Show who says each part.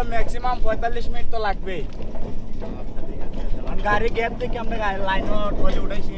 Speaker 1: তো ম্যাক্সিমাম পঁয়তাল্লিশ মিনিট তো
Speaker 2: লাগবেই।
Speaker 1: গাড়ি গ্যাপ থেকে আমরা লাইনও ট্রলি উঠাইছি